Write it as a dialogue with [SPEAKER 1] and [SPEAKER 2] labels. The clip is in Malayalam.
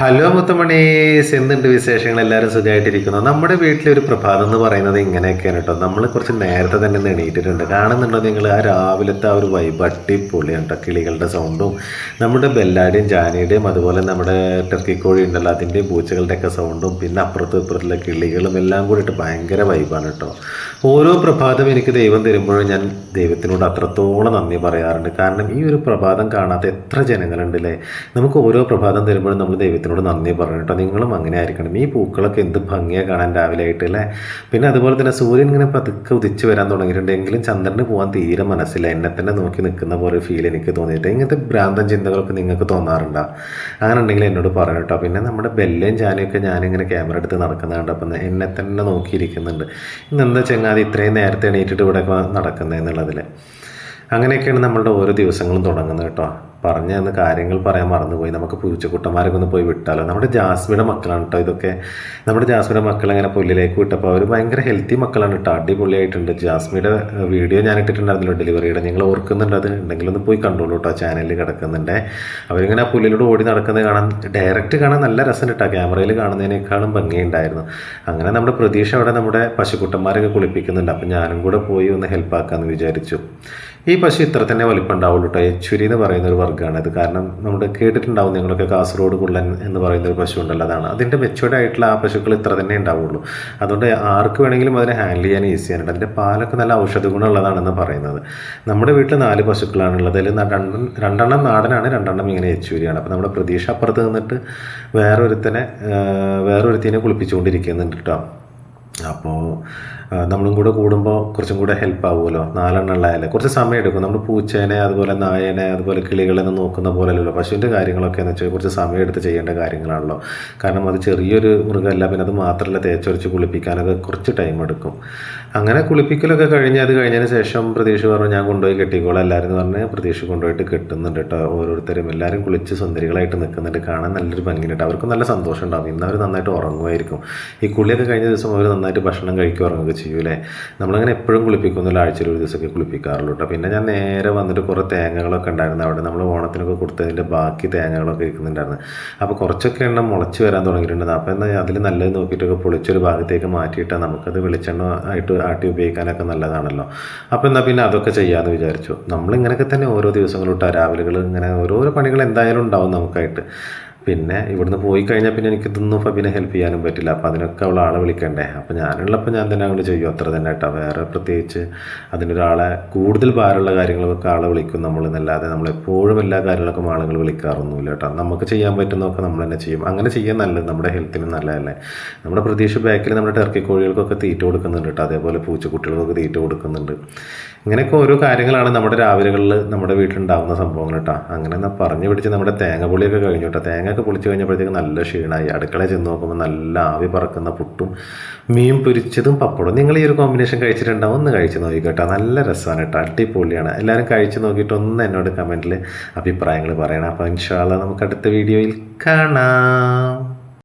[SPEAKER 1] ഹലോ മുത്തമണീസ് എന്തുണ്ട് വിശേഷങ്ങൾ? എല്ലാവരും സുഖമായിട്ടിരിക്കുന്നു നമ്മുടെ വീട്ടിലൊരു പ്രഭാതം എന്ന് പറയുന്നത് ഇങ്ങനെയൊക്കെയാണ് കേട്ടോ. നമ്മൾ കുറച്ച് നേരത്തെ തന്നെ എണീറ്റിട്ടുണ്ട്. കാണുന്നുണ്ടോ നിങ്ങൾ? ആ രാവിലത്തെ ആ ഒരു വൈബ് അടിപൊളിയാണ് കേട്ടോ. കിളികളുടെ സൗണ്ടും നമ്മുടെ ബെല്ലാടിയും ജാനിയുടെയും അതുപോലെ നമ്മുടെ ടർക്കി കോഴി ഉണ്ടല്ലോ അതിന്റെയും പൂച്ചകളുടെയൊക്കെ സൗണ്ടും പിന്നെ അപ്പുറത്ത് ഇപ്പുറത്തുള്ള കിളികളും എല്ലാം കൂടിയിട്ട് ഭയങ്കര വൈബാണ് കേട്ടോ. ഓരോ പ്രഭാതം എനിക്ക് ദൈവം തരുമ്പോഴും ഞാൻ ദൈവത്തിനോട് അത്രത്തോളം നന്ദി പറയാറുണ്ട്. കാരണം ഈ ഒരു പ്രഭാതം കാണാത്ത എത്ര ജനങ്ങളുണ്ടല്ലേ നമുക്ക് ഓരോ പ്രഭാതം തരുമ്പോഴും നമ്മൾ ദൈവത്തിനോട് നന്ദി പറഞ്ഞു കേട്ടോ. നിങ്ങളും അങ്ങനെ ആയിരിക്കണം. ഈ പൂക്കളൊക്കെ എന്ത് ഭംഗിയാണ് കാണാൻ രാവിലെ ആയിട്ട് അല്ലേ? പിന്നെ അതുപോലെ തന്നെ സൂര്യൻ ഇങ്ങനെ പതുക്കെ ഉദിച്ച് വരാൻ തുടങ്ങിയിട്ടുണ്ടെങ്കിലും ചന്ദ്രന് പോകാൻ തീരെ മനസ്സില്ല. എന്നെ തന്നെ നോക്കി നിൽക്കുന്ന പോലെ ഫീൽ എനിക്ക് തോന്നിയിട്ട് ഇങ്ങനത്തെ ഭ്രാന്തൻ ചിന്തകളൊക്കെ നിങ്ങൾക്ക് തോന്നാറുണ്ടോ? അങ്ങനെ ഉണ്ടെങ്കിൽ എന്നോട് പറയണം കേട്ടോ. പിന്നെ നമ്മുടെ ബെല്ലയും ചാനയൊക്കെ ഞാനിങ്ങനെ ക്യാമറ എടുത്ത് നടക്കുന്ന കണ്ടപ്പോൾ എന്നെ തന്നെ നോക്കിയിരിക്കുന്നുണ്ട്. ഇന്നെന്താ ചങ്ങാതി? ഇത്രയും നേരത്തെ എണീറ്റിട്ട് ഇവിടെ നടക്കുന്നത് എന്നുള്ളതിൽ അങ്ങനെയൊക്കെയാണ് നമ്മളുടെ ഓരോ ദിവസങ്ങളും തുടങ്ങുന്നത് കേട്ടോ. പറഞ്ഞു തന്ന കാര്യങ്ങൾ പറയാൻ മറന്നുപോയി. നമുക്ക് പൂച്ചക്കുട്ടന്മാരൊക്കെ ഒന്ന് പോയി വിട്ടാലോ? നമ്മുടെ ജാസ്മിയുടെ മക്കളാണ് കേട്ടോ ഇതൊക്കെ. നമ്മുടെ ജാസ്മിയുടെ മക്കൾ അങ്ങനെ പുല്ലിലേക്ക് വിട്ടപ്പോൾ അവർ ഭയങ്കര ഹെൽത്തി മക്കളാണ് കേട്ടോ അടിപൊളിയായിട്ടുണ്ട്. ജാസ്മിയുടെ വീഡിയോ ഞാൻ ഇട്ടിട്ടുണ്ടായിരുന്നല്ലോ ഡെലിവറിയുടെ നിങ്ങൾ ഓർക്കുന്നുണ്ട് അത്? ഉണ്ടെങ്കിൽ ഒന്ന് പോയി കണ്ടോളൂ കേട്ടോ ചാനലിൽ കിടക്കുന്നുണ്ട്. അവരിങ്ങനെ ആ പുല്ലിലൂടെ ഓടി നടക്കുന്നത് കാണാൻ ഡയറക്റ്റ് കാണാൻ നല്ല രസം കേട്ടോ ക്യാമറയിൽ കാണുന്നതിനേക്കാളും ഭംഗിയുണ്ടായിരുന്നു. അങ്ങനെ നമ്മുടെ പ്രതീക്ഷ അവിടെ നമ്മുടെ പശുക്കുട്ടന്മാരൊക്കെ കുളിപ്പിക്കുന്നുണ്ട്. അപ്പം ഞാനും കൂടെ പോയി ഒന്ന് ഹെൽപ്പ് ആക്കാമെന്ന് വിചാരിച്ചു. ഈ പശു ഇത്ര തന്നെ വലിപ്പം ഉണ്ടാവുള്ളൂ കേട്ടോ യെച്ചുരി എന്ന് പറയുന്ന ഒരു വർഗമാണ് ഇത് കാരണം നമ്മൾ കേട്ടിട്ടുണ്ടാവും നിങ്ങളൊക്കെ കാസർഗോഡ് കുള്ളൻ എന്ന് പറയുന്ന ഒരു പശു ഉണ്ടല്ലോ അതാണ്. അതിന്റെ മെച്ചുവേർഡ് ആയിട്ടുള്ള ആ പശുക്കൾ ഇത്ര തന്നെ ഉണ്ടാവുള്ളൂ. അതുകൊണ്ട് ആർക്ക് വേണമെങ്കിലും അതിനെ ഹാൻഡിൽ ചെയ്യാൻ ഈസിയാണ് അതിന്റെ പാലൊക്കെ നല്ല ഔഷധ ഗുണമുള്ളതാണെന്ന് പറയുന്നത്. നമ്മുടെ വീട്ടിൽ നാല് പശുക്കളാണുള്ളത്. അതിൽ രണ്ടെണ്ണം നാടനാണ് രണ്ടെണ്ണം ഇങ്ങനെ യെച്ചൂരിയാണ്. അപ്പോൾ നമ്മുടെ പ്രതീക്ഷ അപ്പുറത്ത് നിന്നിട്ട് വേറൊരുത്തനെ വേറൊരുത്തിനെ കുളിപ്പിച്ചുകൊണ്ടിരിക്കുന്നുണ്ട് കേട്ടോ. അപ്പോൾ നമ്മളും കൂടെ കൂടുമ്പോൾ കുറച്ചും കൂടെ ഹെൽപ്പ് ആവുമല്ലോ. നാലെണ്ണം ഉള്ളതല്ലേ കുറച്ച് സമയം എടുക്കും. നമ്മൾ പൂച്ചേനെ അതുപോലെ നായനെ അതുപോലെ കിളികളെ നോക്കുന്ന നോക്കുന്ന പോലെയല്ലല്ലോ. പശുവിന്റെ കാര്യങ്ങളൊക്കെ എന്ന് വെച്ചാൽ കുറച്ച് സമയം എടുത്ത് ചെയ്യേണ്ട കാര്യങ്ങളാണല്ലോ. കാരണം അത് ചെറിയൊരു മൃഗമല്ല. പിന്നെ അത് മാത്രമല്ല തേച്ചൊരിച്ച് കുളിപ്പിക്കാനൊക്കെ കുറച്ച് ടൈം എടുക്കും. അങ്ങനെ കുളിപ്പിക്കലൊക്കെ കഴിഞ്ഞ് അത് കഴിഞ്ഞതിന് ശേഷം പ്രതീക്ഷ പറഞ്ഞു ഞാൻ കൊണ്ടുപോയി കെട്ടിക്കോളാം. എല്ലാവരും പറഞ്ഞ് പ്രതീക്ഷ കൊണ്ടുപോയിട്ട് കെട്ടുന്നുണ്ട് കേട്ടോ ഓരോരുത്തരും എല്ലാവരും കുളിച്ച് സുന്ദരികളായിട്ട് നിൽക്കുന്നുണ്ട്. കാണാൻ നല്ലൊരു ഭംഗിയുണ്ട് അവർക്കും നല്ല സന്തോഷം ഉണ്ടാവും ഇന്ന് അവർ നന്നായിട്ട് ഉറങ്ങുമായിരിക്കും. ഈ കുളിയൊക്കെ കഴിഞ്ഞ ദിവസം അവർ നന്നായിട്ട് ഭക്ഷണം കഴിക്കുക ഉറങ്ങുക ചെയ്യൂലേ നമ്മളങ്ങനെ എപ്പോഴും കുളിപ്പിക്കുന്നില്ല ആഴ്ചയിൽ ഒരു ദിവസമൊക്കെ കുളിപ്പിക്കാറുള്ളൂ കേട്ടോ. പിന്നെ ഞാൻ നേരെ വന്നിട്ട് കുറേ തേങ്ങകളൊക്കെ ഉണ്ടായിരുന്നു. അവിടെ നമ്മൾ ഓണത്തിനൊക്കെ കൊടുത്തതിന്റെ ബാക്കി തേങ്ങകളൊക്കെ ഇരിക്കുന്നുണ്ടായിരുന്നു. അപ്പോൾ കുറച്ചൊക്കെ എണ്ണം മുളച്ച് വരാൻ തുടങ്ങിയിട്ടുണ്ട്. അപ്പോൾ എന്നാൽ അതിൽ നല്ലത് നോക്കിയിട്ടൊക്കെ പൊളിച്ചൊരു ഭാഗത്തേക്ക് മാറ്റിയിട്ടാൽ നമുക്കത് വെളിച്ചെണ്ണ ആയിട്ട് ആട്ടി ഉപയോഗിക്കാനൊക്കെ നല്ലതാണല്ലോ. അപ്പോൾ എന്നാൽ പിന്നെ അതൊക്കെ ചെയ്യാമെന്ന് വിചാരിച്ചു. നമ്മളിങ്ങനെയൊക്കെ തന്നെ ഓരോ ദിവസങ്ങളും ഇട്ടാൽ രാവിലെകൾ ഇങ്ങനെ ഓരോരോ പണികൾ എന്തായാലും ഉണ്ടാവും നമുക്കായിട്ട്. പിന്നെ ഇവിടുന്ന് പോയി കഴിഞ്ഞാൽ പിന്നെ എനിക്ക് ഇതൊന്നും ഫബിനെ ഹെൽപ്പ് ചെയ്യാനും പറ്റില്ല. അപ്പോൾ അതിനൊക്കെ അവൾ ആളെ വിളിക്കണ്ടേ? അപ്പോൾ ഞാനുള്ളപ്പോൾ ഞാൻ തന്നെ അങ്ങോട്ട് ചെയ്യും. അത്ര തന്നെ കേട്ടോ. വേറെ പ്രത്യേകിച്ച് അതിനൊരാളെ കൂടുതൽ ഭാരമുള്ള കാര്യങ്ങളൊക്കെ ആളെ വിളിക്കും നമ്മൾ എന്നല്ലാതെ നമ്മളെപ്പോഴും എല്ലാ കാര്യങ്ങളൊക്കെ ആളുകൾ വിളിക്കാറൊന്നുമില്ല കേട്ടോ. നമുക്ക് ചെയ്യാൻ പറ്റുന്നതൊക്കെ നമ്മൾ തന്നെ ചെയ്യും. അങ്ങനെ ചെയ്യാൻ നല്ലത് നമ്മുടെ ഹെൽത്തിന് നല്ലതല്ലേ? നമ്മുടെ പ്രതീക്ഷ ബാക്കിൽ നമ്മുടെ ടർക്കി കോഴികൾക്കൊക്കെ തീറ്റ കൊടുക്കുന്നുണ്ട് കേട്ടോ. അതേപോലെ പൂച്ചക്കുട്ടികൾക്കൊക്കെ തീറ്റ കൊടുക്കുന്നുണ്ട്. ഇങ്ങനെയൊക്കെ ഓരോ കാര്യങ്ങളാണ് നമ്മുടെ രാവിലെകളിൽ നമ്മുടെ വീട്ടിലുണ്ടാകുന്ന സംഭവങ്ങൾ കേട്ടോ. അങ്ങനെ പറഞ്ഞു പിടിച്ച് നമ്മുടെ തേങ്ങ പൊളിയൊക്കെ കഴിഞ്ഞു കേട്ടോ. തേങ്ങയൊക്കെ പൊളിച്ച് കഴിഞ്ഞപ്പോഴത്തേക്ക് നല്ല ക്ഷീണമായി. അടുക്കളയിൽ ചെന്ന് നോക്കുമ്പോൾ നല്ല ആവി പറക്കുന്ന പുട്ടും മീൻ പൊരിച്ചതും പപ്പടവും. നിങ്ങൾ ഈ ഒരു കോമ്പിനേഷൻ കഴിച്ചിട്ടുണ്ടാവും. ഒന്ന് കഴിച്ച് നോക്കി കേട്ടോ നല്ല രസമാണ് കേട്ടോ. അടിപൊളിയാണ്. എല്ലാവരും കഴിച്ച് നോക്കിയിട്ട് ഒന്ന് എന്നോട് കമന്റിൽ അഭിപ്രായങ്ങൾ പറയണം. അപ്പോൾ ഇൻഷാല്ല നമുക്ക് അടുത്ത വീഡിയോയിൽ കാണാം.